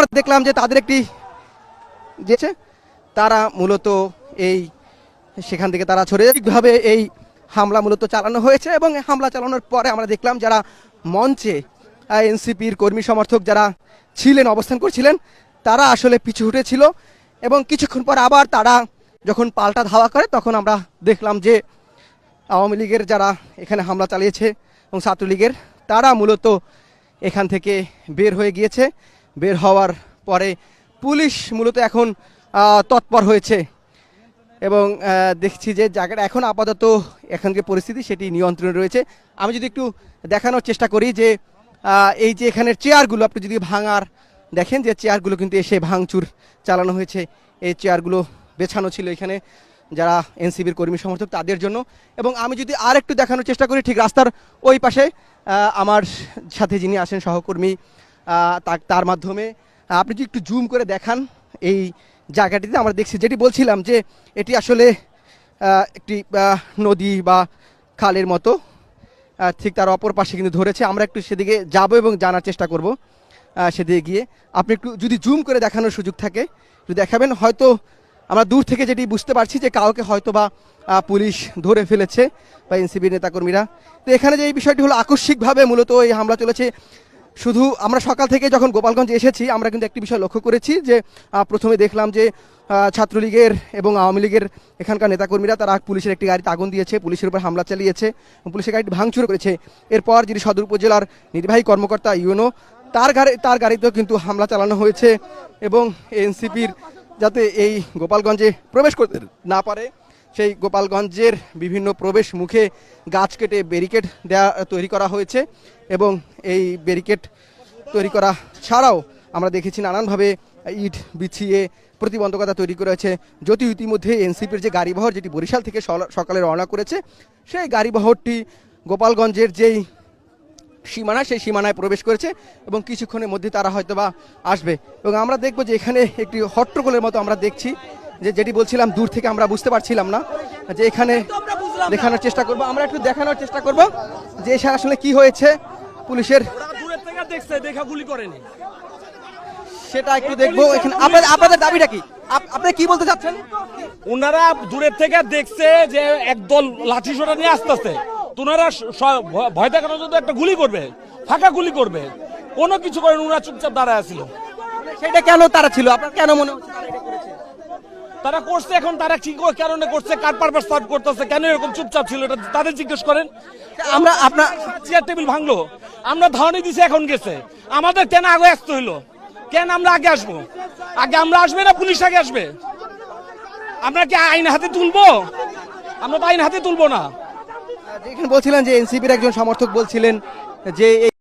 দেখলাম যে তাদের একটি যে তারা মূলত এই সেখান থেকে তারা ছড়ে এই হামলা মূলত চালানো হয়েছে এবং হামলা চালানোর পরে আমরা দেখলাম যারা মঞ্চে এনসিপির কর্মী সমর্থক যারা ছিলেন, অবস্থান করছিলেন, তারা আসলে পিছু উঠেছিল এবং কিছুক্ষণ পর আবার তারা যখন পাল্টা ধাওয়া করে, তখন আমরা দেখলাম যে আওয়ামী লীগের যারা এখানে হামলা চালিয়েছে এবং ছাত্রলীগের, তারা মূলত এখান থেকে বের হয়ে গিয়েছে। বের হওয়ার পরে পুলিশ মূলত এখন তৎপর হয়েছে এবং দেখছি যে জায়গাটা এখন আপাতত এখানকার পরিস্থিতি সেটি নিয়ন্ত্রণে রয়েছে। আমি যদি একটু দেখানোর চেষ্টা করি যে এই যে এখানের চেয়ারগুলো আপনি যদি ভাঙার দেখেন যে চেয়ারগুলো কিন্তু এসে ভাঙচুর চালানো হয়েছে। এই চেয়ারগুলো বেছানো ছিল এখানে যারা এনসিবির কর্মী সমর্থক তাদের জন্য। এবং আমি যদি আর একটু দেখানোর চেষ্টা করি ঠিক রাস্তার ওই পাশে আমার সাথে যিনি আসেন সহকর্মী তার মাধ্যমে। আপনি যদি একটু জুম করে দেখান এই জায়গাটিতে, আমরা দেখছি যেটি বলছিলাম যে এটি আসলে একটি নদী বা খালের মতো। ঠিক তার অপর পাশে কিন্তু ধরেছে। আমরা একটু সেদিকে যাব এবং জানার চেষ্টা করব সেদিকে গিয়ে। আপনি একটু যদি জুম করে দেখানোর সুযোগ থাকে, একটু দেখাবেন। হয়তো আমরা দূর থেকে যেটি বুঝতে পারছি যে কাউকে হয়তো বা পুলিশ ধরে ফেলেছে বা এনসিবি নেতাকর্মীরা। তো এখানে যে এই বিষয়টি হলো আকস্মিকভাবে মূলত এই হামলা চলেছে শুধু আমরা সকাল থেকে যখন গোপালগঞ্জ এসেছি, আমরা কিন্তু একটি বিষয় লক্ষ্য করেছি যে প্রথমে দেখলাম যে ছাত্রলীগের এবং আওয়ামী লীগের এখানকার নেতাকর্মীরা তারা পুলিশের একটি গাড়িতে আগুন দিয়েছে, পুলিশের উপর হামলা চালিয়েছে পুলিশের গাড়িটি ভাঙচুর করেছে। এরপর যিনি সদর উপজেলার নির্বাহী কর্মকর্তা ইউনো, তার গাড়ি, তার গাড়িতেও কিন্তু হামলা চালানো হয়েছে এবং এনসিপির যাতে এই গোপালগঞ্জে প্রবেশ করতে না পারে, সেই গোপালগঞ্জের বিভিন্ন প্রবেশ মুখে গাছ কেটে ব্যারিকেড দেওয়া তৈরি করা হয়েছে। এবং এই ব্যারিকেড তৈরি করা ছাড়াও আমরা দেখেছি নানানভাবে ইট বিছিয়ে প্রতিবন্ধকতা তৈরি করেছে যদি ইতিমধ্যে এনসিপির যে গাড়িবহর যেটি বরিশাল থেকে সকালে রওনা করেছে, সেই গাড়িবহরটি গোপালগঞ্জের যেই সীমানা, সেই সীমানায় প্রবেশ করেছে এবং কিছুক্ষণের মধ্যে তারা হয়তো বা আসবে। এবং আমরা দেখব যে এখানে একটি হট্টগোলের মতো আমরা দেখছি, যে যেটি বলছিলাম দূর থেকে আমরা বুঝতে পারছিলাম না, যে এখানে দেখানোর চেষ্টা করব আমরা একটু দেখানোর চেষ্টা করব যে এসে আসলে কি হয়েছে পুলিশের। সেটা একটু দেখব এখানে আপনাদের আপনাদের দাবিটা কি? আপনি কি বলতে চাচ্ছেন? ওনারা দূরের থেকে দেখছে যে একদল লাঠি সোটা নিয়ে আসতেছে। তোনারা ভয় দেখানোর জন্য একটা গুলি করবে ফাঁকা গুলি করবে। কোনো কিছু করেন ওনারা চুপচাপ দাঁড়ায় আছিল। সেটা কেন তারা ছিল? আপনার কেন মনে হচ্ছে তারা করেছে? এখন, তারা কি কারণে করছে, কার পারপাস সার্ভ করতেছে, কেন এরকম চুপচাপ ছিল এটা তাদের জিজ্ঞেস করেন। আমরা আপনার চেয়ার টেবিল ভাঙলো, আমরা ধারণি দিছি, এখন গেছে। আমাদের কেন আগে আসতে হইল? কেন আমরা আগে আসব? আগে আমরা আসবে না পুলিশ আগে আসবে? আমরা কি আইন হাতে তুলবো? আমরা তো আইন হাতে তুলবো না। বলছিলেন যে এনসিপির একজন সমর্থক বলছিলেন যে